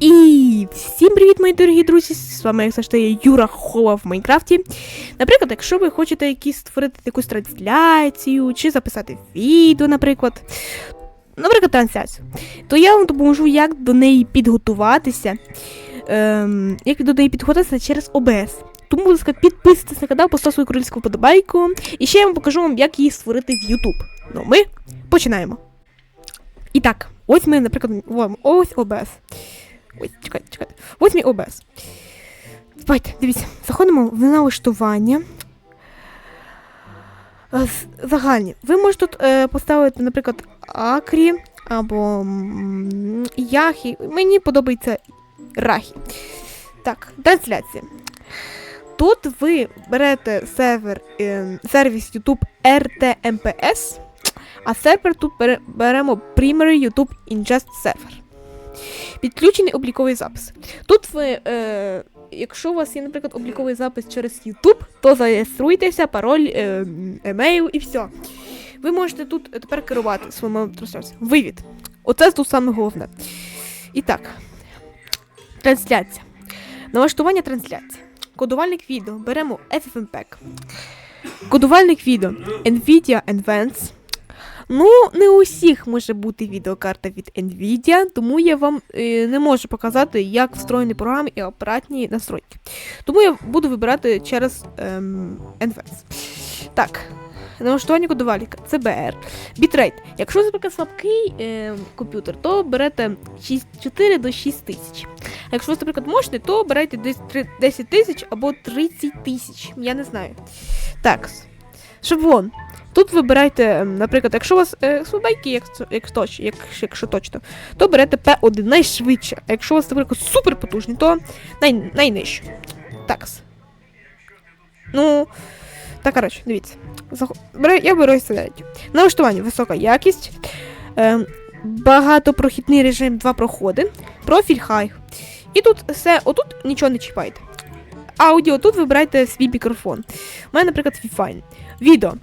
І всім привіт, мої дорогі друзі! З вами, як завжди, Юра Хова в Майнкрафті. Наприклад, якщо ви хочете якісь створити якусь трансляцію чи записати відео, наприклад, наприклад, трансляцію, то я вам допоможу, як до неї підготуватися. Ем, як до неї підготуватися через OBS. Тому, будь ласка, підписуйтесь на канал, поставте свою королівську вподобайку. І ще я вам покажу вам, як її створити в YouTube. Ну, ми починаємо. І так, ось ми, наприклад, ось OBS. Ой, чекайте, чекайте. Ось мій OBS. Давайте, дивіться, заходимо в налаштування. Е, Загальні. Ви можете тут е, поставити, наприклад, Акрі або Яхі. Мені подобається Рахі. Так, трансляція. Тут ви берете сервер, е, сервіс YouTube RTMPS, а сервер тут беремо Primary YouTube Ingest Server. Підключений обліковий запис. Тут ви, е, якщо у вас є, наприклад, обліковий запис через YouTube, то зареєструйтеся, пароль, е, емейл і все. Ви можете тут тепер керувати своїми трансляціями. Вивід. Оце тут саме головне. І так. Трансляція. Налаштування трансляції. Кодувальник відео. Беремо FFmpeg. Кодувальник відео. Nvidia Advance. Ну, не у всіх може бути відеокарта від Nvidia, тому я вам е, не можу показати, як встроєні програми і апаратні настройки. Тому я буду вибирати через ем, Advance. Так. Налаштування кодувальника CBR. Бітрейт. Якщо, наприклад, слабкий е, комп'ютер, то берете 6, 4 до 6 тисяч. А якщо наприклад, мощний, то берете десь три- 10 тисяч або 30 тисяч. Я не знаю. Так. Шаблон. Тут вибирайте, ем, наприклад, якщо у вас е, слабенький, як, як, точ, як, якщо точно, то берете P1 найшвидше. А якщо у вас, наприклад, супер потужний, то най, найнижче. Такс. Ну, так, коротше, дивіться. Я беру середню. Налаштування, висока якість. Ем, багатопрохідний режим, два проходи. Профіль хай. І тут все, отут нічого не чіпайте. Аудіо, тут вибирайте свій мікрофон. У мене, наприклад, Fifine. Відео.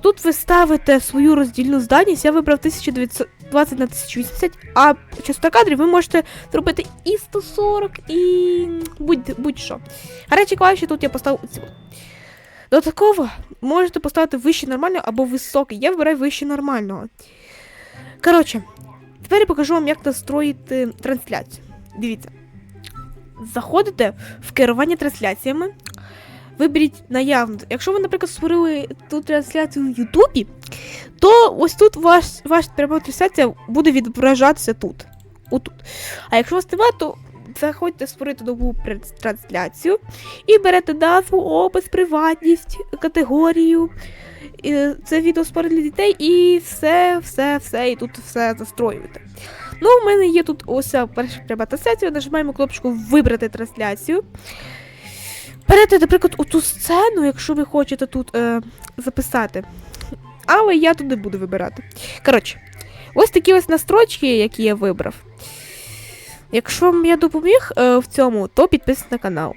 Тут ви ставите свою роздільну здатність, я вибрав 1920 на 1080, а частота кадрів ви можете зробити і 140, і будь- будь-що. Гарячі клавіші тут я поставив цю. До такого можете поставити вище нормального або високий. Я вибираю вище нормального. Коротше, тепер я покажу вам, як настроїти трансляцію. Дивіться. Заходите в керування трансляціями. Виберіть наявно. Якщо ви, наприклад, створили ту трансляцію в Ютубі, то ось тут ваш, ваша пряма трансляція буде відображатися тут. Отут. А якщо вас немає, то заходьте створити нову трансляцію і берете назву, опис, приватність, категорію. Це відео спорт для дітей, і все, все, все, і тут все застроюєте. Ну, у мене є тут ось перша пряма трансляція. Нажимаємо кнопочку Вибрати трансляцію. Берете, наприклад, оту сцену, якщо ви хочете тут е, записати. Але я тут не буду вибирати. Коротше, ось такі ось настройки, які я вибрав. Якщо вам я допоміг е, в цьому, то підписуйтесь на канал.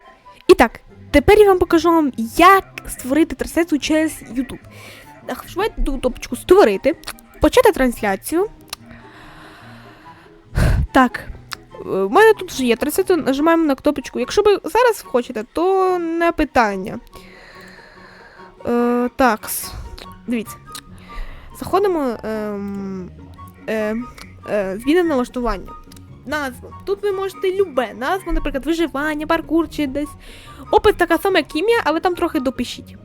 І так, тепер я вам покажу вам, як створити трансляцію через YouTube. Ту кнопочку Створити, почати трансляцію. Так. Е, У мене тут вже є трансляція, нажимаємо на кнопочку. Якщо ви зараз хочете, то не питання. Е, так. Дивіться. Заходимо. Ем, е, е, зміни налаштування. Назва. Тут ви можете любе. Назву, наприклад, виживання, паркур чи десь. Опис така сама, як ім'я, але там трохи допишіть.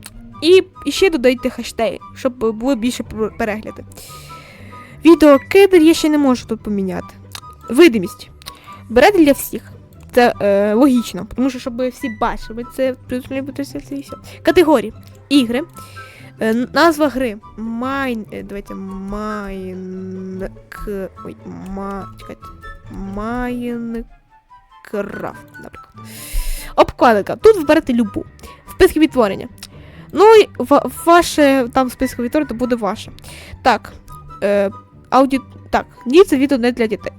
І, ще додайте хештеги, щоб було більше пер- перегляди. Відео кидер я ще не можу тут поміняти. Видимість. Берете для всіх. Це е, логічно, тому що щоб всі бачили, це це і все. Категорії. Ігри. Е, назва гри. Майн. е, Давайте Майн. Ой, ма. Чекайте. Майнкрафт, наприклад. Обкладинка. Тут виберете любу. Списки відтворення. Ну, і ва- ваше там список відтворення, буде ваше. Так. Е, ауді... Так, ні, це відео не для дітей.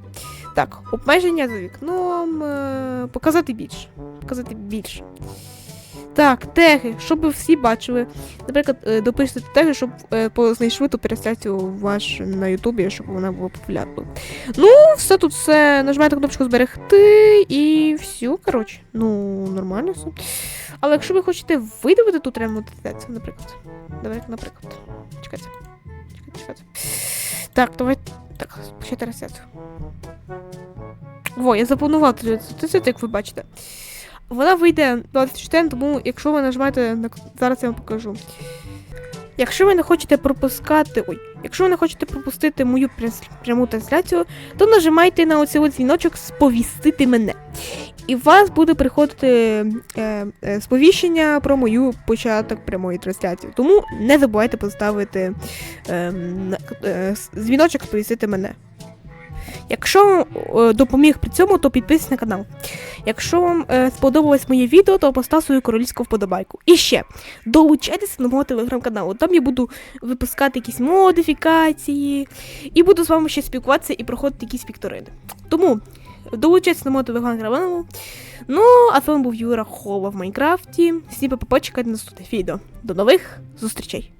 Так, обмеження за вікном. Е, показати більше. Показати більше. Так, теги, щоб всі бачили. Наприклад, е, допишете теги, щоб е, знайшли ту трансляцію ваш на Ютубі, щоб вона була популярною. Ну, все тут все. Нажимаєте кнопочку зберегти і все, коротше. Ну, нормально все. Але якщо ви хочете видавити ту пряму трансляцію, наприклад. Давайте, наприклад. Чекайте. Чекайте, чекайте. Так, давайте. Почати трансляцію. Во, я запланував трансляцію, як ви бачите. Вона вийде 24, тому якщо ви нажимаєте на зараз я вам покажу. Якщо ви не хочете пропускати. Ой, якщо ви не хочете пропустити мою пряму трансляцію, то нажимайте на оцей дзвіночок сповістити мене. І у вас буде приходити е, е, сповіщення про мою початок прямої трансляції. Тому не забувайте поставити е, на- е, дзвіночок сповістити мене. Якщо вам е, допоміг при цьому, то підписуйтесь на канал. Якщо вам е, сподобалось моє відео, то постав свою королівську вподобайку. І ще долучайтеся до мого телеграм-каналу. Там я буду випускати якісь модифікації, і буду з вами ще спілкуватися і проходити якісь вікторини. Тому долучайтеся на мого телеграм-каналу. Ну, а з вами був Юра Хола в Майнкрафті. Всі попочекати на наступних відео. До нових зустрічей!